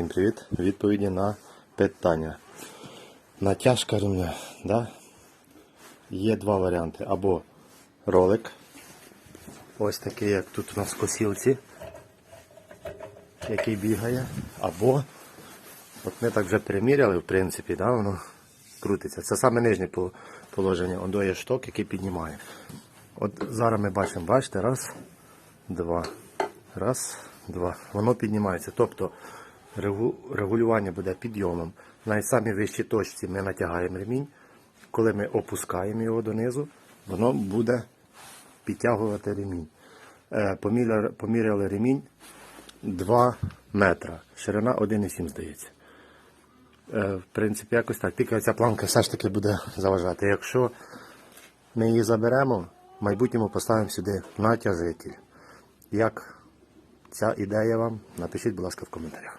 Всім привіт! Відповіді на питання. Натяжка ремня. Да? Є два варіанти. Або ролик. Ось такий, як тут у нас косілці, який бігає. Або, от ми так вже переміряли, в принципі, да, воно крутиться. Це саме нижнє положення. Ондо є шток, який піднімає. От зараз ми бачимо, бачите, раз, два. Раз, два. Воно піднімається. Тобто регулювання буде підйомом. На самій вищій точці ми натягаємо ремінь. Коли ми опускаємо його донизу, воно буде підтягувати ремінь. Е, Поміряли, ремінь 2 метра. Ширина 1,7 здається. Е, В принципі, якось так. Тільки ця планка все ж таки буде заважати. Якщо ми її заберемо, в майбутньому поставимо сюди натяжитель. Як ця ідея вам? Напишіть, будь ласка, в коментарях.